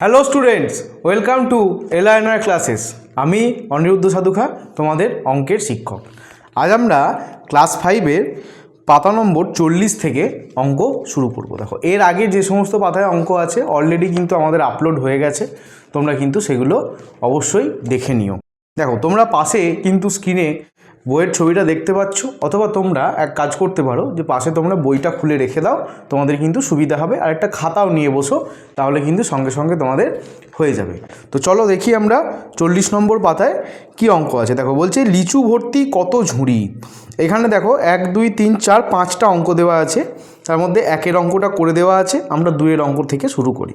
Hello students welcome to LINR classes আমি অনিরুদ্ধ সাধুখা, তোমাদের অঙ্কের শিক্ষক। আজ আমরা ক্লাস ফাইভের পাতা নম্বর চল্লিশ থেকে অঙ্ক শুরু করব। দেখো, এর আগে যে সমস্ত পাতায় অঙ্ক আছে অলরেডি কিন্তু আমাদের আপলোড হয়ে গেছে। তোমরা কিন্তু সেগুলো অবশ্যই দেখে নিও। দেখো, তোমরা পাশে কিন্তু স্ক্রিনে বইয়ের ছবিটা দেখতে পাচ্ছ, অথবা তোমরা এক কাজ করতে পারো যে পাশে তোমরা বইটা খুলে রেখে দাও, তোমাদের কিন্তু সুবিধা হবে। আর একটা খাতাও নিয়ে বসো, তাহলে কিন্তু সঙ্গে সঙ্গে তোমাদের হয়ে যাবে। তো চলো দেখি আমরা চল্লিশ নম্বর পাতায় কি অঙ্ক আছে। দেখো, বলছে লিচু ভর্তি কত ঝুড়ি? এখানে দেখো এক, দুই, তিন, চার, পাঁচটা অঙ্ক দেওয়া আছে। তার মধ্যে একের অঙ্কটা করে দেওয়া আছে। আমরা দুইয়ের অঙ্ক থেকে শুরু করি।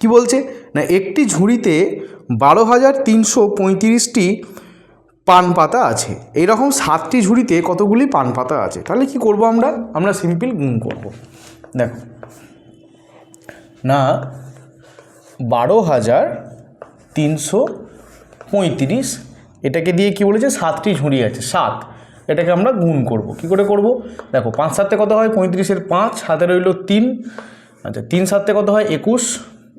কি বলছে? না, একটি ঝুড়িতে বারো হাজার তিনশো পঁয়ত্রিশটি পান পাতা আছে। এইরকম সাতটি ঝুড়িতে কতগুলি পান পাতা আছে? তাহলে কি করব আমরা? আমরা সিম্পল গুণ করব। দেখো। না, বারো হাজার তিনশো পঁয়ত্রিশ, এটাকে দিয়ে কি বলেছে? সাতটি ঝুড়ি আছে, সাত। এটাকে আমরা গুণ করব। কি করে করব? দেখো, পাঁচ সাতে কত হয়? পঁয়ত্রিশের পাঁচ হাতে রইল তিন। আচ্ছা তিন সাতে কত হয়? একুশ।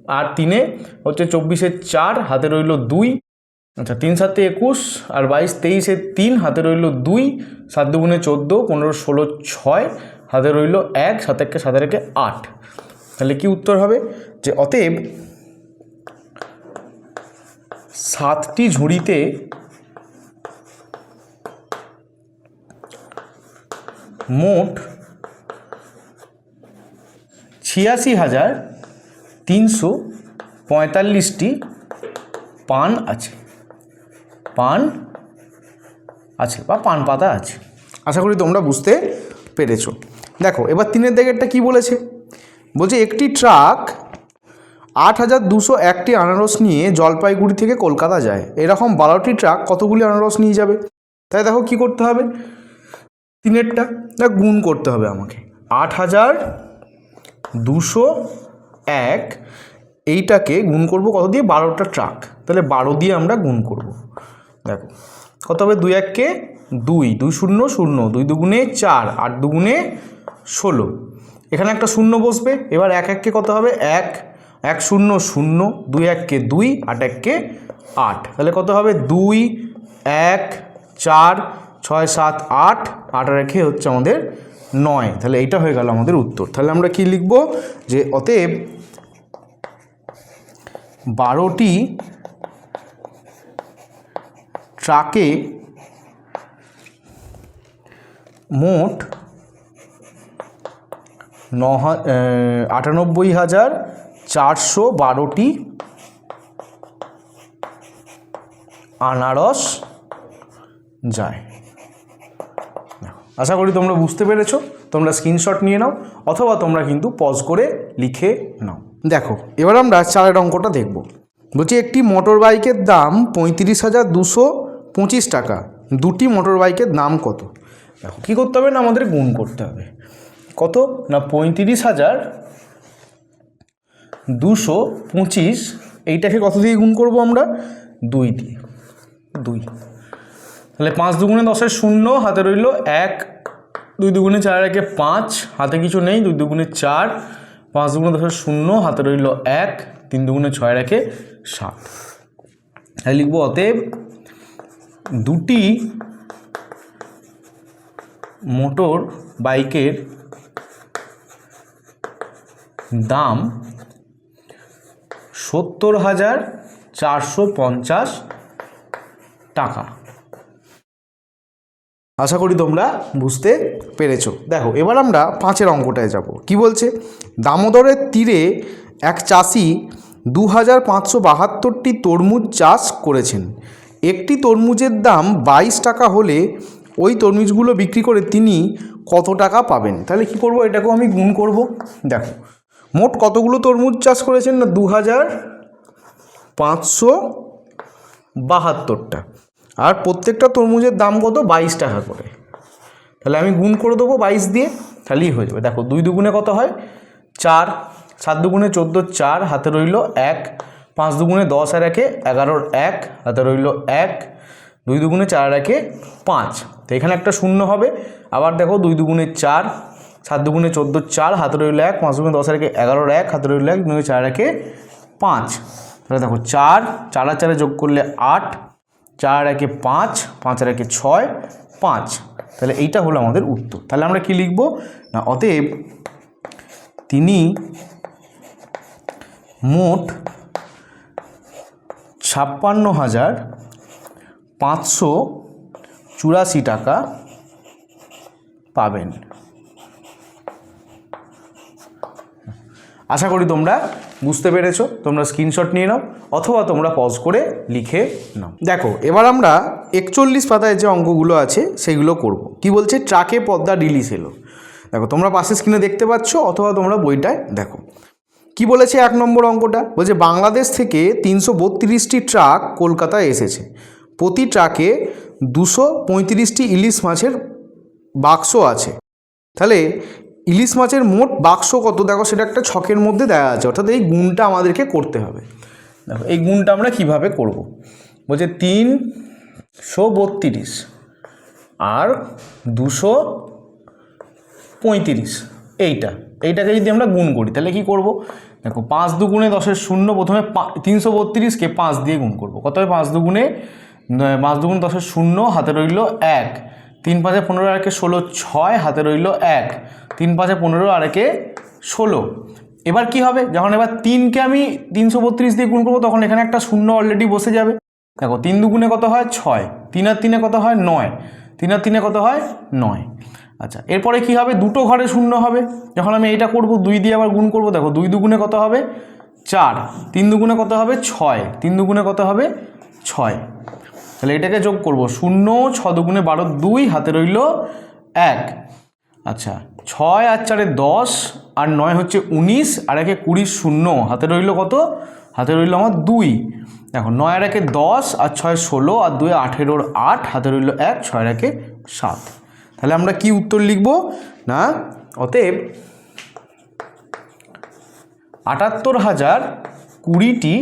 আর তিনে হচ্ছে চব্বিশের চার, হাতে রইল দুই। আচ্ছা তিন সাতে একুশ আর বাইশ তেইশে তিন, হাতে রইল দুই, সাত দুগুণে চোদ্দ, পনেরো ষোলো ছয়, হাতে রইল এক, সাত একে সাত একে আট। তাহলে কি উত্তর হবে? যে অতএব সাতটি ঝুড়িতে মোট ছিয়াশি হাজার তিনশো পঁয়তাল্লিশটি পান আছে। পান আছে বা পান পাতা আছে। আশা করি তোমরা বুঝতে পেরেছ। দেখো, এবার তিনের দিকেরটা কি বলেছে? বলছে, একটি ট্রাক আট হাজার দুশো একটি আনারস নিয়ে জলপাইগুড়ি থেকে কলকাতা যায়। এরকম বারোটি ট্রাক কতগুলি আনারস নিয়ে যাবে? তাই দেখো কি করতে হবে? তিনেরটা, দেখ, গুণ করতে হবে আমাকে। আট হাজার দুশো এক, এইটাকে গুণ করব কত দিয়ে? বারোটা ট্রাক। তাহলে বারো দিয়ে আমরা গুণ করব। দেখো, কত হবে? দুই এককে দুই দুই শূন্য শূন্য, দুই দুগুণে চার, আট দুগুণে ষোলো। এখানে একটা শূন্য বসবে, এবার এক এককে কত হবে? এক এক শূন্য শূন্য, দুই এককে দুই, আট এককে আট। তাহলে কত হবে? দুই, এক, চার, ছয়, সাত, আট আট একে হচ্ছে আমাদের নয়। তাহলে এইটা হয়ে গেল আমাদের উত্তর। তাহলে আমরা কি লিখব? যে অতএব বারোটি ট্রাকে মোট ন আটানব্বই হাজার চারশো বারোটি আনারস যায়। আশা করি তোমরা বুঝতে পেরেছ। তোমরা স্ক্রিনশট নিয়ে নাও, অথবা তোমরা কিন্তু পজ করে লিখে নাও। দেখো, এবার আমরা চারের অঙ্কটা দেখব। বলছি একটি মোটর বাইকের দাম পঁয়ত্রিশ হাজার দুশো পঁচিশ টাকা। দুটি মোটর বাইকের দাম কত? দেখো, কী করতে হবে না, আমাদের গুণ করতে হবে। কত? না, পঁয়ত্রিশ হাজার দুশো পঁচিশ। এইটাকে কত দিয়ে গুণ করব আমরা? দুই দিয়ে। দুই। তাহলে পাঁচ দুগুণে দশের শূন্য, হাতে রইল এক। দুই দুগুণে চার একে পাঁচ, হাতে কিছু নেই, দুই দুগুণে চার। পাঁচ দুগুণে দশের শূন্য, হাতে রইল এক। তিন দুগুণে ছয় রেখে সাত। তাহলে লিখব অতএব দুটি মোটর বাইকের দাম সত্তর হাজার চারশো পঞ্চাশ টাকা। আশা করি তোমরা বুঝতে পেরেছ। দেখো, এবার আমরা পাঁচের অঙ্কটায় যাব। কি বলছে? দামোদরের তীরে এক চাষি দু হাজার পাঁচশো বাহাত্তরটি তরমুজ চাষ করেছেন। একটি তরমুজের দাম বাইশ টাকা হলে ওই তরমুজগুলো বিক্রি করে তিনি কত টাকা পাবেন? তাহলে কি করব? এটাকেও আমি গুণ করব। দেখো, মোট কতগুলো তরমুজ চাষ করেছেন না? দু হাজার পাঁচশো বাহাত্তরটা। আর প্রত্যেকটা তরমুজের দাম কত? বাইশ টাকা করে। তাহলে আমি গুণ করে দেবো বাইশ দিয়ে, তাহলেই হয়ে যাবে। দেখো, দুই দুগুণে কত হয়? চার। সাত দুগুণে চোদ্দ, চার। হাতে রইল এক। পাঁচ দুগুণে দশ আর একে এগারোর এক হাতে রইল এক, দুই দুগুণে চার আর একে পাঁচ। তো এখানে একটা শূন্য হবে। আবার দেখো দুই দুগুণে চার, সাত দুগুণে চোদ্দ চার হাতে রইল এক, পাঁচ দুগুণে দশ আর একে এগারোর এক হাতে রইল এক, দুই চার একে পাঁচ। তাহলে দেখো চার চার আর চারে যোগ করলে আট, চার আর একে পাঁচ পাঁচ আর একে ছয়, পাঁচ। তাহলে এইটা হলো আমাদের উত্তর। তাহলে আমরা কি লিখব? না, অতএব তিনি মোট ছাপ্পান্ন হাজার পাঁচশো চুরাশি টাকা পাবেন। আশা করি তোমরা বুঝতে পেরেছ, তোমরা স্ক্রিনশট নিয়ে নাও, অথবা তোমরা পজ করে লিখে নাও। দেখো, এবার আমরা একচল্লিশ পাতায় যে অঙ্কগুলো আছে, সেগুলো করব। কি বলছে? ট্রাকে পদ্মা রিলিজ এলো। দেখো, তোমরা পাশে স্ক্রিনে দেখতে পাচ্ছ, অথবা তোমরা বইটায় দেখো। কি বলেছে এক নম্বর অঙ্কটা? বলছে, বাংলাদেশ থেকে তিনশো বত্রিশটি ট্রাক কলকাতায় এসেছে। প্রতি ট্রাকে দুশো পঁয়ত্রিশটি ইলিশ মাছের বাক্স আছে। তাহলে ইলিশ মাছের মোট বাক্স কত? দেখো, সেটা একটা ছকের মধ্যে দেওয়া আছে। অর্থাৎ এই গুণটা আমাদেরকে করতে হবে। দেখো, এই গুণটা আমরা কীভাবে করব? বলছে, তিনশো বত্রিশ আর দুশো পঁয়ত্রিশ। এইটা, এইটাকে যদি আমরা গুণ করি, তাহলে কি করব? দেখো, পাঁচ দুগুণে দশের শূন্য প্রথমে তিনশো বত্রিশকে পাঁচ দিয়ে গুণ করব। কত হবে? পাঁচ দুগুণে পাঁচ দুগুণ দশের শূন্য, হাতে রইল এক। তিন পাঁচে পনেরো আর একে ষোলো, ছয়, হাতে রইল এক। তিন পাঁচে পনেরো আর একে ষোলো। এবার কি হবে? যখন এবার তিনকে আমি তিনশো বত্রিশ দিয়ে গুণ করব, তখন এখানে একটা শূন্য অলরেডি বসে যাবে। দেখো, তিন দুগুণে কত হয়? ছয়। তিন আর তিনে কত হয়? নয়। তিন আর তিনে কত হয়? নয়। আচ্ছা এরপরে কি হবে? দুটো ঘরে শূন্য হবে। যখন আমি এইটা করব, দুই দিয়ে আবার গুণ করব, দেখো, দুই দুগুণে কত হবে? চার। তিন দুগুণে কত হবে? ছয়। তিন দুগুণে কত হবে? ছয়। তাহলে এটাকে যোগ করব। শূন্য, ছ দুগুণে বারো, দুই, হাতে রইল এক। আচ্ছা ছয় আর চারে দশ, আর নয় হচ্ছে উনিশ, আর একে কুড়ি শূন্য। হাতে রইল কত? হাতে রইল আমার দুই। দেখো, নয় আর একে দশ, আর ছয় ষোলো, আর দুই আঠেরোর আট, হাতে রইল এক, ছয় একে সাত। তাহলে আমরা কি উত্তর লিখব? না, অতএব আটাত্তর হাজার কুড়িটি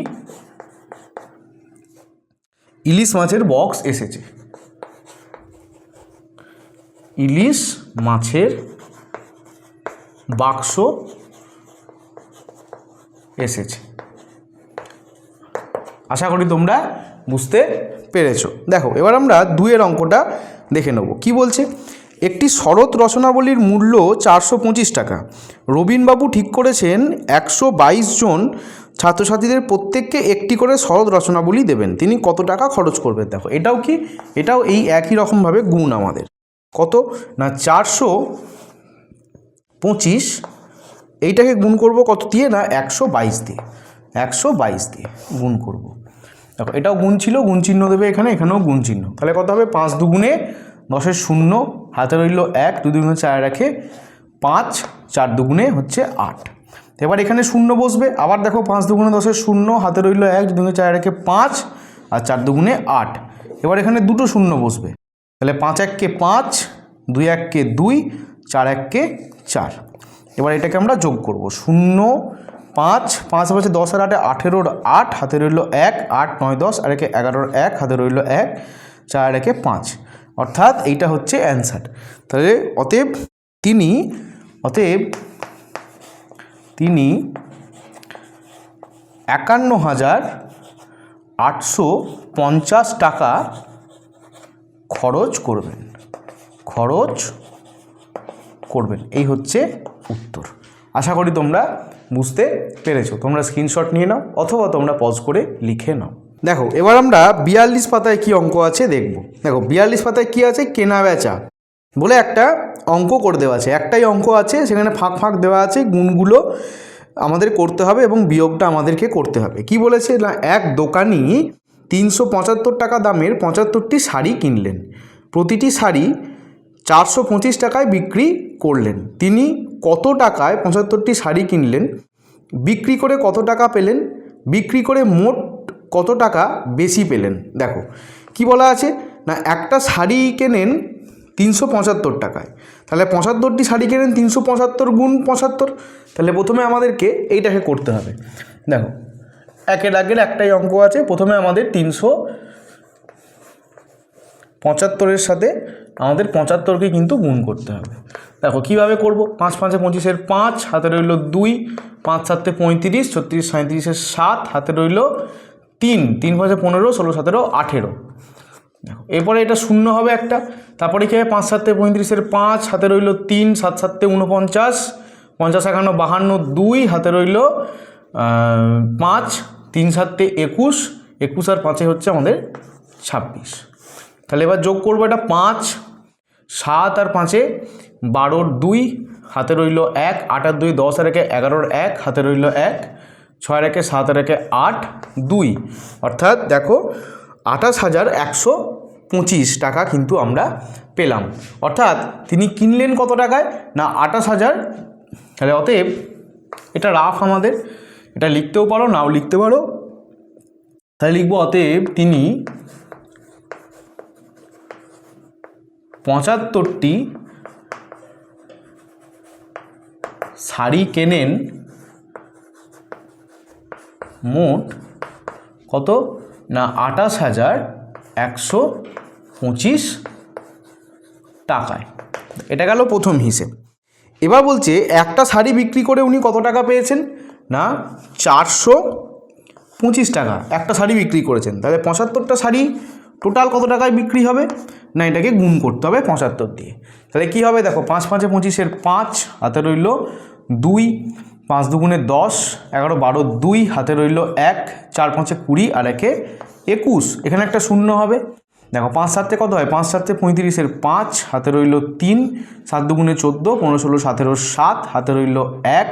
ইলিশ মাছের বক্স এসেছে। ইলিশ মাছের বাক্স এসেছে। আশা করি তোমরা বুঝতে পেরেছ। দেখো, এবার আমরা দুয়ের অঙ্কটা দেখে নেব। কি বলছে? একটি শরৎ রচনাবলীর মূল্য চারশো পঁচিশ টাকা। রবীনবাবু ঠিক করেছেন, একশো বাইশ জন ছাত্রছাত্রীদের প্রত্যেককে একটি করে শরৎ রচনাবলী দেবেন। তিনি কত টাকা খরচ করবেন দেখো, এটাও কি? এটাও এই একই রকমভাবে গুণ আমাদের। কত? না, চারশো পঁচিশ। এইটাকে গুণ করব কত দিয়ে? না, একশো বাইশ দিয়ে। একশো বাইশ দিয়ে গুণ করব। দেখো, এটাও গুণ ছিল, গুণ চিহ্ন দেবে এখানে, এখানেও গুণ চিহ্ন। তাহলে কত হবে? পাঁচ দুগুণে দশের শূন্য, হাতে রইল এক, দুই দুগুণে চার রাখে পাঁচ, চার দুগুণে হচ্ছে আট। এবার এখানে শূন্য বসবে, আবার দেখো পাঁচ দুগুণে দশের শূন্য, হাতে রইল এক দুগুণে চার রাখে পাঁচ, আর চার দুগুণে আট। এবার এখানে দুটো শূন্য বসবে, তাহলে পাঁচ এককে পাঁচ, দুই এককে দুই, চার এককে চার। এবার এটাকে আমরা যোগ করব, শূন্য, পাঁচ পাঁচ পাঁচে দশ আর আটে আঠেরোর আট, হাতে রইল এক, আট, নয়, দশ, আর একে এগারোর এক, হাতে রইল এক, চার একে পাঁচ। অর্থাৎ এইটা হচ্ছে অ্যান্সার তাহলে অতএব তিনি অতএব তিনি একান্ন হাজার আটশো পঞ্চাশ টাকা খরচ করবেন। খরচ করবেন। এই হচ্ছে উত্তর। আশা করি তোমরা বুঝতে পেরেছ। তোমরা স্ক্রিনশট নিয়ে নাও অথবা তোমরা পজ করে লিখে নাও। দেখো, এবার আমরা বিয়াল্লিশ পাতায় কি অঙ্ক আছে দেখব। দেখো, বিয়াল্লিশ পাতায় কি আছে? কেনা বেচা। বলে একটা অঙ্ক করে দেওয়া আছে। একটাই অঙ্ক আছে, সেখানে ফাঁক ফাঁক দেওয়া আছে, গুণগুলো আমাদের করতে হবে এবং বিয়োগটা আমাদেরকে করতে হবে। কি বলেছে? না, এক দোকানি তিনশো পঁচাত্তর টাকা দামের পঁচাত্তরটি শাড়ি কিনলেন। প্রতিটি শাড়ি চারশো পঁচিশ টাকায় বিক্রি করলেন। তিনি কত টাকায় পঁচাত্তরটি শাড়ি কিনলেন? বিক্রি করে কত টাকা পেলেন? বিক্রি করে মোট কত টাকা বেশি পেলেন? দেখো, কি বলা আছে? না, একটা শাড়ি কেনেন তিনশো পঁচাত্তর টাকায়। তাহলে পঁচাত্তরটি শাড়ি কেনেন তিনশো পঁচাত্তর গুণ পঁচাত্তর? তাহলে প্রথমে আমাদেরকে এইটাকে করতে হবে। দেখো, একের আগের একটাই অঙ্ক আছে। প্রথমে আমাদের তিনশো পঁচাত্তরের সাথে আমাদের পঁচাত্তরকে কিন্তু গুণ করতে হবে। দেখো, কীভাবে করব? পাঁচ পাঁচে পঁচিশের পাঁচ, হাতে রইল দুই, পাঁচ সাতে পঁয়ত্রিশ, ছত্রিশ সাঁত্রিশের সাত, হাতে রইল তিন তিন পাঁচে পনেরো, ষোলো, সতেরো, আঠেরো। দেখো, এরপরে এটা শূন্য হবে একটা, তারপরে কী হবে? পাঁচ, সাতে পঁয়ত্রিশের পাঁচ, হাতে রইল তিন, সাত, সাতে উনপঞ্চাশ পঞ্চাশ, একান্ন, বাহান্ন, দুই, হাতে রইল পাঁচ, তিন, সাতে একুশ একুশ আর পাঁচে হচ্ছে আমাদের ছাব্বিশ। তাহলে এবার যোগ করব এটা পাঁচ, সাত আর পাঁচে বারোর দুই, হাতে রইল এক, আট আর দুই দশ আর একে এগারোর এক, হাতে রইল এক ছয় রেখে সাত রেখে আট, দুই। অর্থাৎ দেখো, আঠাশ হাজার একশো পঁচিশ টাকা কিন্তু আমরা পেলাম। অর্থাৎ তিনি কিনলেন কত টাকায়? না, আঠাশ হাজার। তাহলে অতএব এটা রাফ আমাদের। এটা লিখতেও পারো, নাও লিখতে পারো। তাহলে লিখব, অতএব তিনি পঁচাত্তরটি শাড়ি কেনেন মোট কত? না, আঠাশ হাজার একশো পঁচিশ টাকায়। এটা গেল প্রথম হিসেব। এবার বলছে, একটা শাড়ি বিক্রি করে উনি কত টাকা পেয়েছেন? না, চারশো পঁচিশ টাকা। একটা শাড়ি বিক্রি করেছেন। তাহলে পঁচাত্তরটা শাড়ি টোটাল কত টাকায় বিক্রি হবে? না, এটাকে গুণ করতে হবে পঁচাত্তর দিয়ে। তাহলে কী হবে? দেখো, পাঁচ পাঁচে পঁচিশের পাঁচ, হাতে রইল দুই। পাঁচ দুগুণে দশ, এগারো বারো দুই, হাতে রইল এক, চার পাঁচে কুড়ি আর একে একুশ। এখানে একটা শূন্য হবে। দেখো, পাঁচ সাতে কত হয়? পাঁচ সাতে পঁয়ত্রিশের পাঁচ, হাতে রইল তিন, সাত দুগুণে চোদ্দ, পনেরো ষোলো, সতেরো সাত, হাতে রইল এক,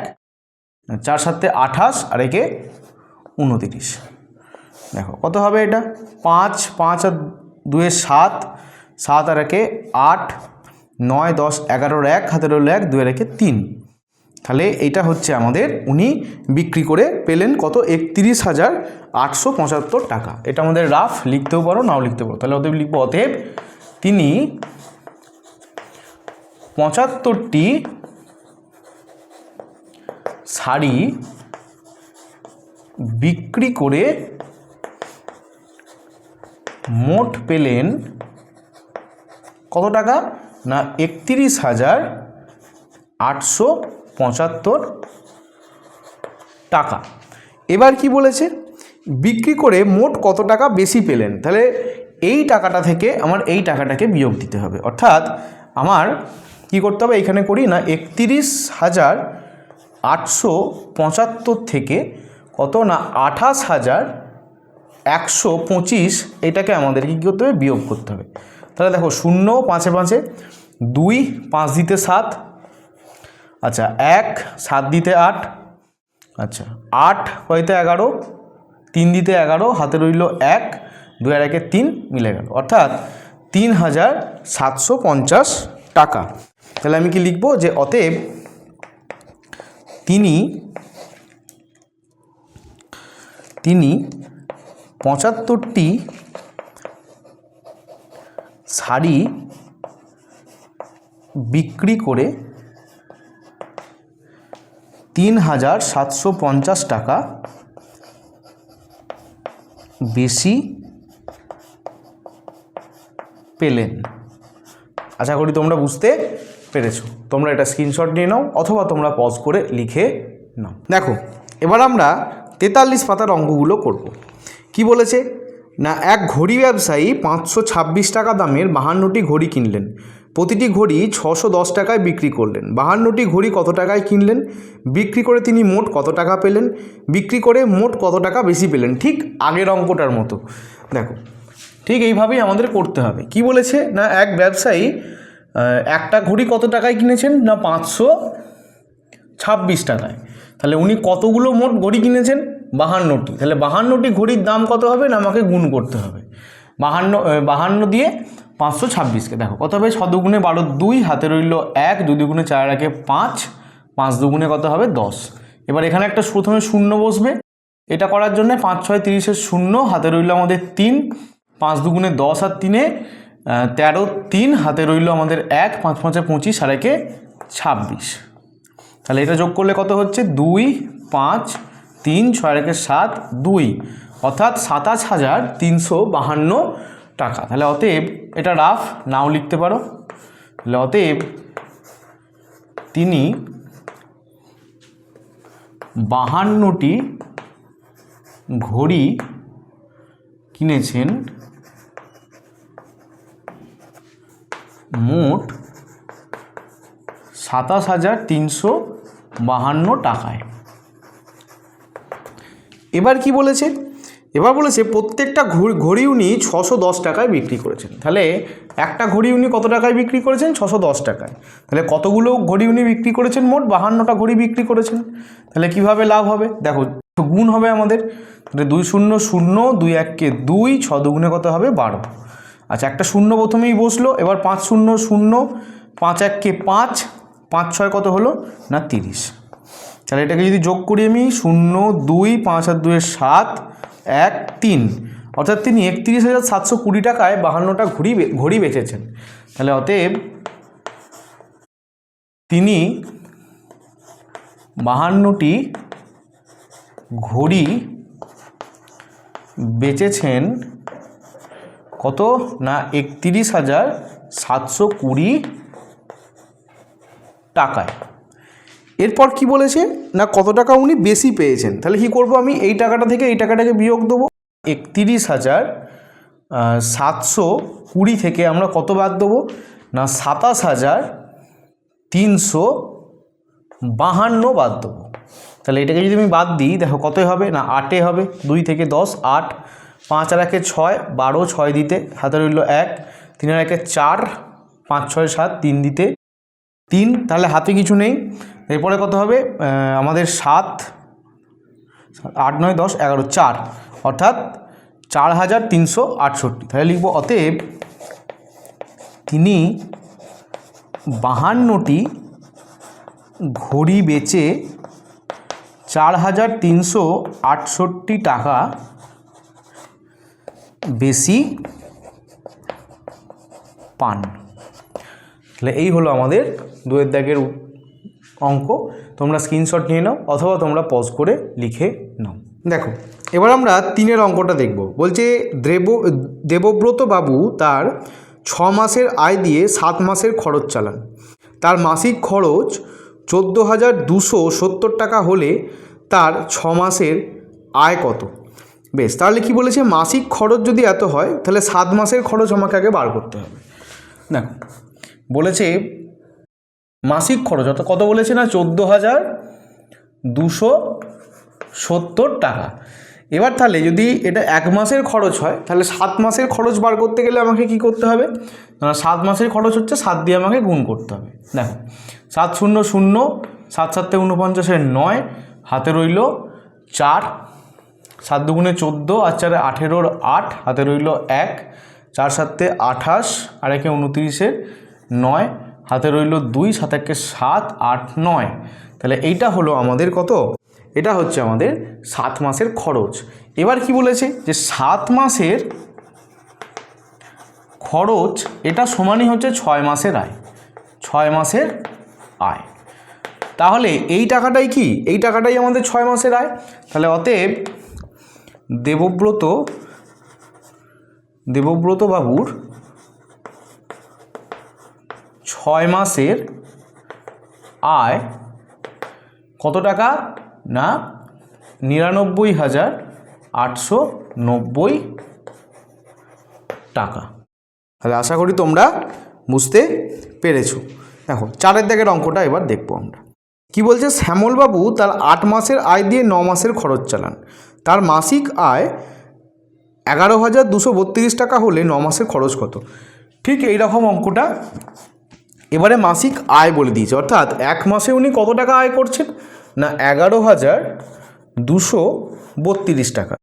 চার সাতে আঠাশ আর একে উনতিরিশ। দেখো, কত হবে এটা? পাঁচ পাঁচ আর দুয়ে সাত সাত আর একে আট, নয়, দশ, এগারোর এক, হাতে রইল এক, দুয়ের একে তিন। তাহলে এটা হচ্ছে আমাদের উনি বিক্রি করে পেলেন কত? একত্রিশ হাজার আটশো পঁচাত্তর টাকা। এটা আমাদের রাফ, লিখতেও পারো, নাও লিখতে পারো। তাহলে অতএব লিখব, অতএব তিনি পঁচাত্তরটি শাড়ি বিক্রি করে মোট পেলেন কত টাকা? না, একত্রিশ হাজার আটশো পঁচাত্তর টাকা। এবার কি বলেছে? বিক্রি করে মোট কত টাকা বেশি পেলেন? তাহলে এই টাকাটা থেকে আমার এই টাকাটাকে বিয়োগ দিতে হবে। অর্থাৎ আমার কি করতে হবে? এখানে করি না, একত্রিশ হাজার আটশো পঁচাত্তর থেকে কত না, আঠাশ হাজার একশো পঁচিশ এটাকে আমাদেরকে কী করতে হবে? বিয়োগ করতে হবে। তাহলে দেখো, শূন্য পাঁচে পাঁচে, দুই পাঁচ দিতে সাত আচ্ছা এক, সাত দিতে আট আচ্ছা আট কয়তে এগারো, তিন দিতে এগারো, হাতে রইল এক, দুই আর একে তিন মিলে গেল। অর্থাৎ তিন হাজার সাতশো পঞ্চাশ টাকা। তাহলে আমি কি লিখব যে অতএব তিনি তিনি পঁচাত্তরটি শাড়ি বিক্রি করে তিন হাজার সাতশো পঞ্চাশ টাকা। বেশি পেলেন। আশা করি তোমরা বুঝতে পেরেছ। তোমরা এটা স্ক্রিনশট নিয়ে নাও অথবা তোমরা পজ করে লিখে নাও। দেখো, এবার আমরা তেতাল্লিশ পাতার অঙ্কগুলো করব। কি বলেছে? না, এক ঘড়ি ব্যবসায়ী পাঁচশো ছাব্বিশ টাকা দামের বাহান্নটি ঘড়ি কিনলেন। প্রতিটি ঘড়ি ছশো দশ টাকায় বিক্রি করলেন। বাহান্নটি ঘড়ি কত টাকায় কিনলেন? বিক্রি করে তিনি মোট কত টাকা পেলেন? বিক্রি করে মোট কত টাকা বেশি পেলেন? ঠিক আগের অঙ্কটার মতো। দেখো, ঠিক এইভাবেই আমাদের করতে হবে। কি বলেছে? না, এক ব্যবসায়ী একটা ঘড়ি কত টাকায় কিনেছেন? না, পাঁচশো ছাব্বিশ টাকায়। তাহলে উনি কতগুলো মোট ঘড়ি কিনেছেন? বাহান্নটি। তাহলে বাহান্নটি ঘড়ির দাম কত হবে? না, আমাকে গুণ করতে হবে। বাহান্ন বাহান্ন দিয়ে পাঁচশো ছাব্বিশকে। দেখো, কত হবে? ছ দুগুণে বারো দুই, হাতে রইল এক, দুই দুগুণে চার একে পাঁচ পাঁচ দুগুণে কত হবে? দশ। এবার এখানে একটা প্রথমে শূন্য বসবে। এটা করার জন্য পাঁচ ছয় তিরিশের শূন্য, হাতে রইল আমাদের তিন, পাঁচ দুগুণে দশ আর তিনে তেরো তিন, হাতে রইল আমাদের এক, পাঁচ পাঁচে পঁচিশ আর একে ছাব্বিশ। তাহলে এটা যোগ করলে কত হচ্ছে? দুই, পাঁচ, তিন, ছয় একে সাত, দুই। অর্থাৎ সাতাশ হাজার তিনশো বাহান্ন টাকা। তাহলে অতএব এটা রাফ, নাও লিখতে পারো। তাহলে অতএব তিনি বাহান্নটি ঘড়ি কিনেছেন। মোট সাতাশ হাজার তিনশো বাহান্ন টাকায়। এবার কি বলেছে? এবার বলেছে প্রত্যেকটা ঘড়ি- উনি ছশো দশ টাকায় বিক্রি করেছেন। তাহলে একটা ঘড়ি উনি কত টাকায় বিক্রি করেছেন? ছশো দশ টাকায়। তাহলে কতগুলো ঘড়ি উনি বিক্রি করেছেন? মোট বাহান্নটা ঘড়ি বিক্রি করেছেন। তাহলে কীভাবে লাভ হবে? দেখো গুণ হবে আমাদের। তাহলে দুই শূন্য শূন্য, দুই এককে দুই, ছ দুগুণে কত হবে? বারো। আচ্ছা একটা শূন্য প্রথমেই বসল, এবার পাঁচ শূন্য শূন্য, পাঁচ এককে পাঁচ পাঁচ ছয় কত হলো? না, তিরিশ। তাহলে এটাকে যদি যোগ করি আমি, শূন্য দুই, পাঁচ আর দুয়ের সাত এক তিন। অর্থাৎ তিনি একত্রিশ হাজার সাতশো কুড়ি টাকায় বাহান্নটা ঘড়ি ঘড়ি বেচেছেন। তাহলে অতএব তিনি বাহান্নটি ঘড়ি বেচেছেন কত? না, একত্রিশ হাজার সাতশো কুড়ি টাকায়। এরপর কি বলেছে? না, কত টাকা উনি বেশি পেয়েছেন? তাহলে কি করব আমি? এই টাকাটা থেকে এই টাকাটাকে বিয়োগ দেবো? একত্রিশ হাজার সাতশো কুড়ি থেকে আমরা কত বাদ দেবো? না, সাতাশ হাজার তিনশো বাহান্ন বাদ দেবো। তাহলে এটাকে যদি আমি বাদ দিই, দেখো কতই হবে? না, আটে হবে। দুই থেকে দশ, আট। পাঁচ আর একে ছয়, বারো, ছয় দিতে। হাতে রইল এক। তিন আর একে চার, পাঁচ, ছয়, সাত, তিন দিতে। তিন, তাহলে হাতে কিছু নেই। এরপরে কত হবে? আমাদের সাত, আট, নয়, দশ, এগারো, চার। অর্থাৎ চার হাজার তিনশো আটষট্টি। তাহলে লিখব, অতএব তিনি বাহান্নটি ঘড়ি বেচে চার হাজার তিনশো আটষট্টি টাকা বেশি পান। তাহলে এই হলো আমাদের দুয়ের দাগের অঙ্ক, তোমরা স্ক্রিনশট নিয়ে নাও অথবা তোমরা পজ করে লিখে নাও। দেখো, এবার আমরা তিনের অঙ্কটা দেখব। বলছে দেব, দেবব্রত বাবু তার ছ মাসের আয় দিয়ে সাত মাসের খরচ চালান। তার মাসিক খরচ চোদ্দ হাজার দুশো সত্তর টাকা হলে তার ছ মাসের আয় কত? বেশ, তাহলে কি বলেছে? মাসিক খরচ যদি এত হয়, তাহলে সাত মাসের খরচ আমাকে আগে বার করতে হবে। দেখো, বলেছে মাসিক খরচ, অর্থাৎ কত বলেছে না? চোদ্দ হাজার দুশো সত্তর টাকা। এবার তাহলে যদি এটা এক মাসের খরচ হয়, তাহলে সাত মাসের খরচ বার করতে গেলে আমাকে কি করতে হবে? না সাত মাসের খরচ হচ্ছে সাত দিয়ে আমাকে গুণ করতে হবে। দেখো, সাত শূন্য শূন্য, সাত সাতে উনপঞ্চাশের নয়, হাতে রইল চার, সাত দুগুণে চোদ্দ, আর চারে আঠেরোর আট, হাতে রইল এক, চার সাতে আঠাশ, আর একে উনত্রিশের নয় হাতে রইল দুই, সাত একে সাত, আট, নয়। তাহলে এইটা হলো আমাদের কত? এটা হচ্ছে আমাদের সাত মাসের খরচ। এবার কি বলেছে? যে সাত মাসের খরচ, এটা সমানই হচ্ছে ছয় মাসের আয়। ছয় মাসের আয়। তাহলে এই টাকাটাই কি? এই টাকাটাই আমাদের ছয় মাসের আয়। তাহলে অতএব দেবব্রত দেবব্রত বাবুর ছয় মাসের আয় কত টাকা? না, নিরানব্বই হাজার আটশো নব্বই টাকা। তাহলে আশা করি তোমরা বুঝতে পেরেছ। দেখো, চারের দাগের অঙ্কটা এবার দেখব আমরা। কি বলছে? শ্যামলবাবু তার আট মাসের আয় দিয়ে ন মাসের খরচ চালান। তার মাসিক আয় এগারো হাজার দুশো বত্রিশ টাকা হলে ন মাসের খরচ কত? ঠিক এই রকম অঙ্কটা এবারে মাসিক আয় বলে দিয়েছে। অর্থাৎ এক মাসে উনি কত টাকা আয় করছেন? না, এগারো হাজার দুশো বত্রিশ টাকা।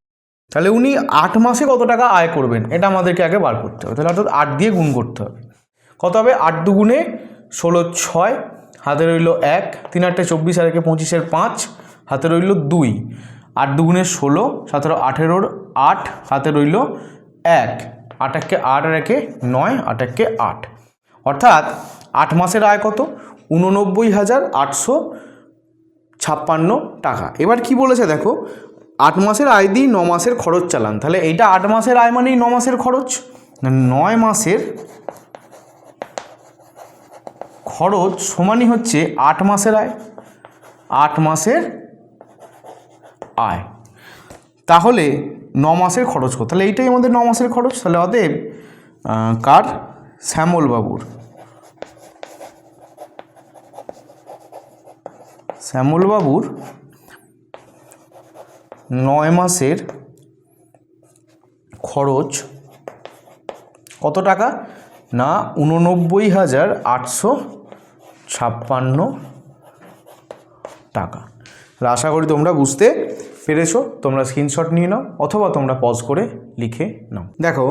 তাহলে উনি আট মাসে কত টাকা আয় করবেন? এটা আমাদেরকে আগে বার করতে হবে। তাহলে অর্থাৎ আট দিয়ে গুণ করতে হবে। কত হবে? আট দুগুণে ষোলো ছয়, হাতে রইল এক, তিন আটটা চব্বিশ, আর একে পঁচিশের পাঁচ, হাতে রইল দুই। আট দুগুণে ষোলো, সতেরো আঠেরোর আট, হাতে রইল এক। আট একে আট, আর একে নয়, আট একে আট। অর্থাৎ আট মাসের আয় কত? উননব্বই হাজার আটশো ছাপ্পান্ন টাকা। এবার কি বলেছে দেখো? আট মাসের আয় দিয়ে ন মাসের খরচ চালান। তাহলে এইটা আট মাসের আয় মানেই ন মাসের খরচ? নয় মাসের খরচ সমানই হচ্ছে আট মাসের আয়। আট মাসের আয়। তাহলে ন মাসের খরচ কত? তাহলে এইটাই আমাদের ন মাসের খরচ। তাহলে অতএব কার শ্যামল বাবুর। শ্যামল বাবুর নয় মাসের খরচ কত টাকা? না, উননব্বই হাজার আটশো ছাপ্পান্ন টাকা। আশা করি তোমরা বুঝতে পেরেছ। তোমরা স্ক্রিনশট নিয়ে নাও অথবা তোমরা পজ করে লিখে নাও। দেখো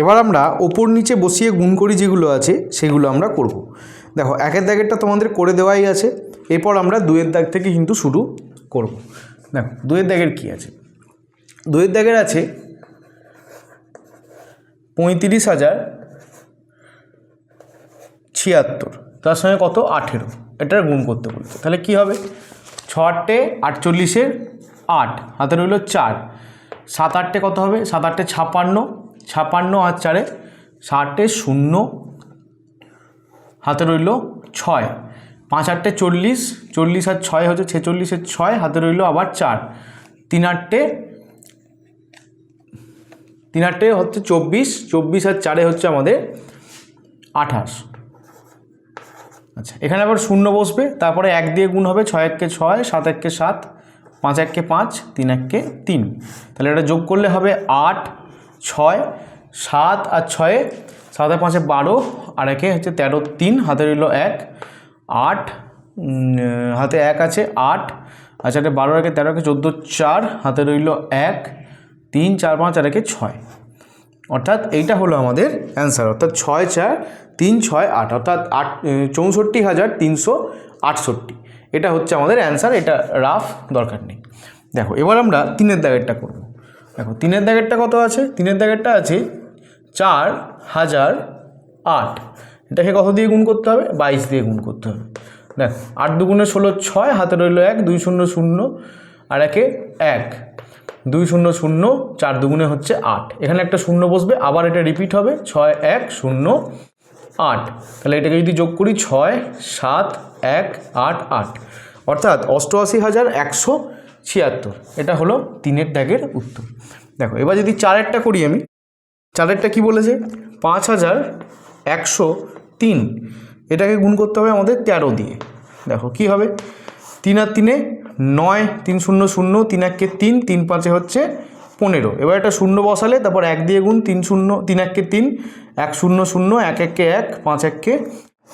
এবার আমরা ওপর নিচে বসিয়ে গুণ করি যেগুলো আছে, সেগুলো আমরা করব। দেখো, একের দাগেরটা তোমাদের করে দেওয়াই আছে, এরপর আমরা দুয়ের দাগ থেকে কিন্তু শুরু করব। দেখো দুয়ের দাগের কি আছে? দুয়ের দাগের আছে পঁয়ত্রিশ হাজার ছিয়াত্তর, তার সঙ্গে কত? আঠেরো, এটার গুণ করতে বলছে তাহলে কি হবে? ছ আটটে আটচল্লিশের আট, হাতে রইল চার, সাত আটটে কত হবে? সাত আটটে ছাপান্ন ছাপান্ন আর চারে, ষাটে শূন্য, হাতে রইল ছয়। পাঁচ আটটে চল্লিশ চল্লিশ আর ছয় হচ্ছে ছেচল্লিশের ছয়, হাতে রইল আবার চার। তিন আটটে তিন আটটে হচ্ছে চব্বিশ চব্বিশ আর চারে হচ্ছে আমাদের আঠাশ। আচ্ছা এখানে আবার শূন্য বসবে, তারপরে এক দিয়ে গুণ হবে ছয় এককে ছয়, সাত এককে সাত, পাঁচ এককে পাঁচ, তিন এককে তিন। তাহলে এটা যোগ করলে হবে আট ছয়, সাত আর ছয়ে, সাত আর পাঁচে বারো, আর একে হচ্ছে তেরো তিন, হাতে রইল এক, আট হাতে এক আছে আট আচ্ছা এটা বারো, একে তেরো, একে চোদ্দ, চার, হাতে রইল এক, তিন, চার, পাঁচ, আর একে ছয়। অর্থাৎ এইটা হলো আমাদের অ্যান্সার অর্থাৎ ছয়, চার, তিন, ছয়, আট, অর্থাৎ আট চৌষট্টি হাজার তিনশো আটষট্টি। এটা হচ্ছে আমাদের অ্যান্সার এটা রাফ দরকার নেই। দেখো, এবার আমরা তিনের দাগেরটা করব। দেখো, তিনের দাগেরটা কত আছে? তিনের দাগেরটা আছে চার হাজার আট। এটাকে কত দিয়ে গুণ করতে হবে? বাইশ দিয়ে গুণ করতে হবে। দেখো, আট দুগুণে ষোলো ছয়, হাতে রইল এক, দুই শূন্য শূন্য, আর একে এক। দুই শূন্য শূন্য, চার দুগুণে হচ্ছে আট। এখানে একটা শূন্য বসবে, আবার এটা রিপিট হবে, ছয় এক শূন্য আট। তাহলে এটাকে যদি যোগ করি, ছয় সাত এক আট আট। অর্থাৎ অষ্টআশি হাজার একশো ছিয়াত্তর। এটা হলো তিনের দাগের উত্তর। দেখো, এবার যদি চারেরটা করি আমি, চারেরটা কি বলেছে? পাঁচ হাজার একশো তিন। এটাকে গুণ করতে হবে আমাদের তেরো দিয়ে। দেখো, কি হবে? তিন আর তিনে নয়, তিন শূন্য শূন্য, তিন এককে তিন তিন পাঁচে হচ্ছে পনেরো। এবার একটা শূন্য বসালে, তারপর এক দিয়ে গুণ, তিন শূন্য, তিন এককে তিন, এক শূন্য শূন্য, এক এককে এক, পাঁচ এককে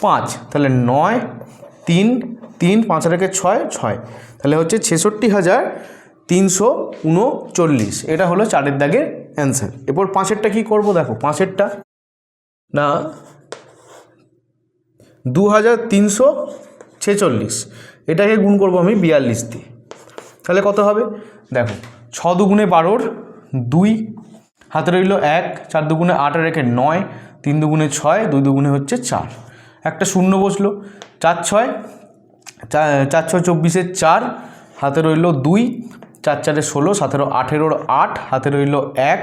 পাঁচ। তাহলে নয় তিন তিন, পাঁচ একে ছয় ছয়। তাহলে হচ্ছে ছেষট্টি হাজার তিনশো উনচল্লিশ। এটা হলো চারের দাগের অ্যান্সার এরপর পাঁচেরটা কি করব? দেখো, পাঁচেরটা না, দু হাজার তিনশো ছেচল্লিশ। এটাকে গুণ করব আমি বিয়াল্লিশ দিয়ে। তাহলে কত হবে? দেখো, ছ দুগুণে বারোর দুই, হাতে রইল এক, চার দুগুণে আট একে নয়, তিন দুগুণে ছয়, দুই দুগুণে হচ্ছে চার। একটা শূন্য বসল। চার ছয় চার ছয় চব্বিশের চার, হাতে রইল দুই, চার চারে ষোলো, সতেরো আঠেরোর আট, হাতে রইল এক,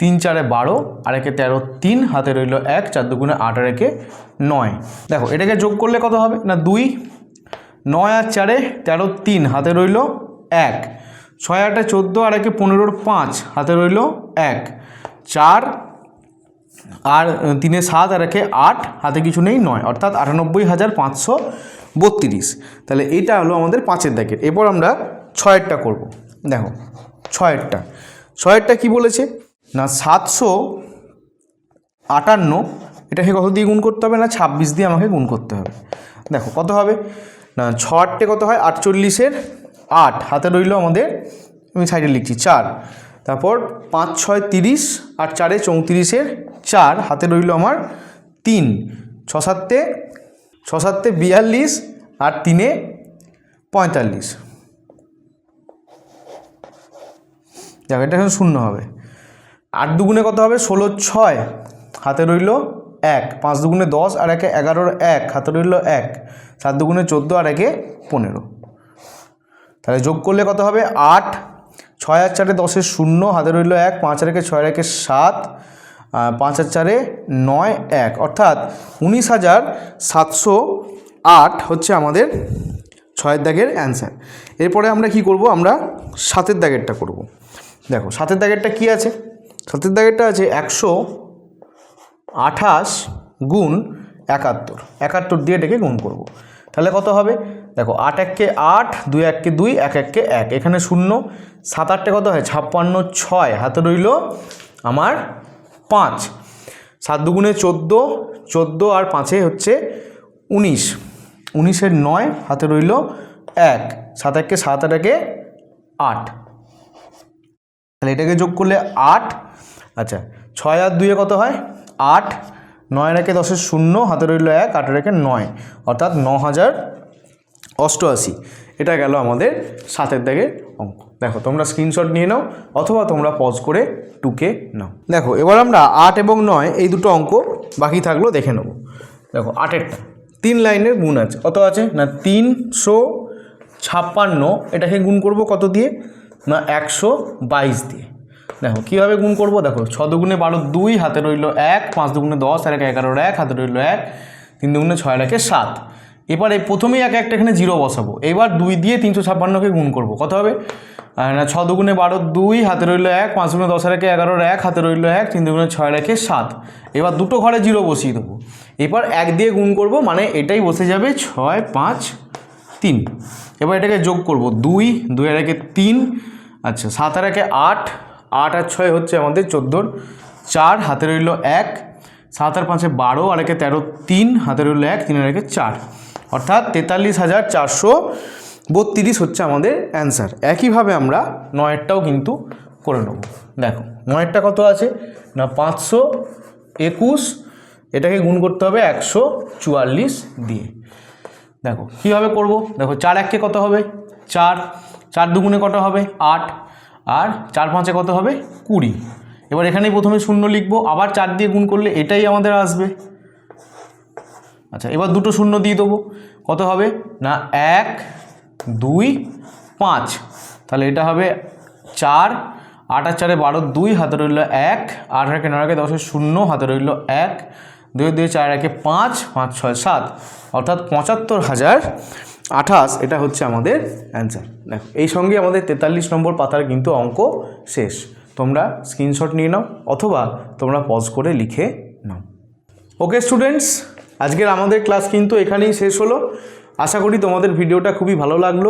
তিন চারে বারো আর একে তেরো তিন, হাতে রইল এক, চার দুগুণে আট আর একে নয়। দেখো, এটাকে যোগ করলে কত হবে? না, দুই, নয় আর চারে তেরো তিন, হাতে রইল এক, ছয় আটে চোদ্দ আর একে পনেরোর পাঁচ, হাতে রইল এক, চার আর তিনে সাত আর একে আট, হাতে কিছু নেই, নয়, অর্থাৎ আটানব্বই হাজার পাঁচশো বত্রিশ। তাহলে এইটা হলো আমাদের পাঁচের দাগের। এরপর আমরা ছয়েরটা করব। দেখো, ছয়েরটা। ছয়েরটা কি বলেছে? না, সাতশো আটান্ন, এটাকে কত দিয়ে গুণ করতে হবে? না, ছাব্বিশ দিয়ে আমাকে গুণ করতে হবে। দেখো, কত হবে? না ছ আটটে কত হয়? আটচল্লিশের আট। হাতে রইল আমাদের, আমি সাইডে লিখছি, চার। তারপর পাঁচ, ছয়, তিরিশ আর চারে চৌত্রিশের চার হাতে রইল আমার তিন। ছ সাতে ছ সাতে বিয়াল্লিশ আর তিনে পঁয়তাল্লিশ। দেখো এটা এখন শূন্য হবে। আট দুগুণে কত হবে? ষোলো, ছয়। হাতে রইল এক। পাঁচ দুগুণে দশ আর একে এগারোর এক। হাতে রইল এক। সাত দুগুণে চোদ্দ আর একে পনেরো। তাহলে যোগ করলে কত হবে? আট ছয় আর চারে দশের শূন্য, হাতে রইল এক, পাঁচ আর একে ছয় একে সাত পাঁচ আর চারে নয় এক। অর্থাৎ উনিশ হাজার সাতশো আট হচ্ছে আমাদের ছয়ের দাগের অ্যান্সার এরপরে আমরা কি করব? আমরা সাতের দাগেরটা করব। দেখো, সাতের দাগেরটা কি আছে? সাতের দাগেরটা আছে একশো আঠাশ গুণ একাত্তর। একাত্তর দিয়ে এটাকে গুণ করব। তাহলে কত হবে? দেখো, আট এককে আট, দুই এককে দুই, এক এককে এক। এখানে শূন্য। সাত আটটা কত হয়? ছাপ্পান্ন ছয়। হাতে রইল আমার পাঁচ। সাত দুগুণে চোদ্দ চোদ্দ আর পাঁচে হচ্ছে উনিশ। উনিশের নয়, হাতে রইল এক। সাত এককে সাত আর একে আট। তাহলে এটাকে যোগ করলে আট। আচ্ছা ছয় আর দুইয়ে কত হয়? আট। নয় রেখে দশের শূন্য, হাতে রইল এক, আট রেখে নয়, অর্থাৎ ন হাজার অষ্টআশি। এটা গেল আমাদের সাতের দাগে অঙ্ক। দেখো, তোমরা স্ক্রিনশট নিয়ে নাও, অথবা তোমরা পজ করে টুকে নাও। দেখো, এবার আমরা আট এবং নয়, এই দুটো অঙ্ক বাকি থাকল, দেখে নেব। দেখো, আটেরটা, তিন লাইনের গুণ আছে। কত আছে? না, তিনশো ছাপ্পান্ন। এটাকে গুণ করব কত দিয়ে? না, একশো বাইশ দিয়ে। দেখো, কীভাবে গুণ করব? দেখো, ছ দুগুণে বারো দুই, হাতে রইল এক, পাঁচ দুগুণে দশ আর এক এগারোর এক, হাতে রইল এক, তিন দুগুণে ছয়, একে সাত। এবার এই প্রথমেই এক, একটা এখানে জিরো বসাবো। এবার দুই দিয়ে তিনশো ছাপ্পান্নকে গুণ করব। কত হবে? না, ছ দুগুণে বারো দুই, হাতে রইল এক, পাঁচ দুগুণে দশ, একে এগারোর এক, হাতে রইল এক, তিন দুগুণে ছয় রেখে সাত। এবার দুটো ঘরে জিরো বসিয়ে দেবো। এবার এক দিয়ে গুণ করব মানে এটাই বসে যাবে ছয়, পাঁচ, তিন। এবার এটাকে যোগ করব দুই দুই আর একে তিন আচ্ছা সাত আর একে আট আট আর ছয় হচ্ছে আমাদের চোদ্দোর। চার হাতে রইল এক, সাত আর পাঁচে বারো, আর একে তেরো তিন, হাতে রইল এক তিন আর একে চার। অর্থাৎ তেতাল্লিশ হাজার চারশো বত্রিশ হচ্ছে আমাদের অ্যান্সার। একইভাবে আমরা নয়েরটাও কিন্তু করে নেব। দেখো, নয়েরটা কত আছে? না, পাঁচশো একুশ, এটাকে গুণ করতে হবে একশো চুয়াল্লিশ দিয়ে। দেখো, কীভাবে করব? দেখো, চার এককে কত হবে? চার। চার দুগুণে কত হবে? আট। আর চার পাঁচে কত হবে? কুড়ি। এবার এখানেই প্রথমে শূন্য লিখব, আবার চার দিয়ে গুণ করলে এটাই আমাদের আসবে। আচ্ছা এবার দুটো শূন্য দিয়ে দেবো। কত হবে? না, এক, দুই, পাঁচ। তাহলে এটা হবে চার, আট আর চারে বারো, দুই, হাতে রইল এক, আট একে নয় একে দশের শূন্য, হাতে রইল এক, দুই দুই, চার একে পাঁচ পাঁচ, ছয়, সাত। অর্থাৎ পঁচাত্তর হাজার আঠাশ, এটা হচ্ছে আমাদের অ্যান্সার দেখো, এই সঙ্গে আমাদের তেতাল্লিশ নম্বর পাতার কিন্তু অঙ্ক শেষ। তোমরা স্ক্রিনশট নিয়ে নাও, অথবা তোমরা পজ করে লিখে নাও। ওকে স্টুডেন্টস আজকের আমাদের ক্লাস কিন্তু এখানেই শেষ হলো। আশা করি তোমাদের ভিডিওটা খুবই ভালো লাগল।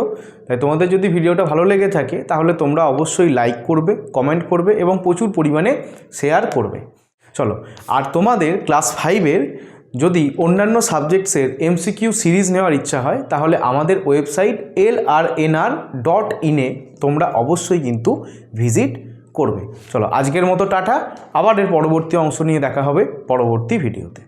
তাই তোমাদের যদি ভিডিওটা ভালো লেগে থাকে, তাহলে তোমরা অবশ্যই লাইক করবে কমেন্ট করবে এবং প্রচুর পরিমাণে শেয়ার করবে। চলো, আর তোমাদের ক্লাস ফাইভের যদি অন্যান্য সাবজেক্টসের এমসিকিউ সিরিজ নেওয়ার ইচ্ছা হয়, তাহলে আমাদের website L R N R dot ইনে তোমরা অবশ্যই কিন্তু ভিজিট করবে। চলো, আজকের মতো টাটা। আবার এর পরবর্তী অংশ নিয়ে দেখা হবে পরবর্তী ভিডিওতে।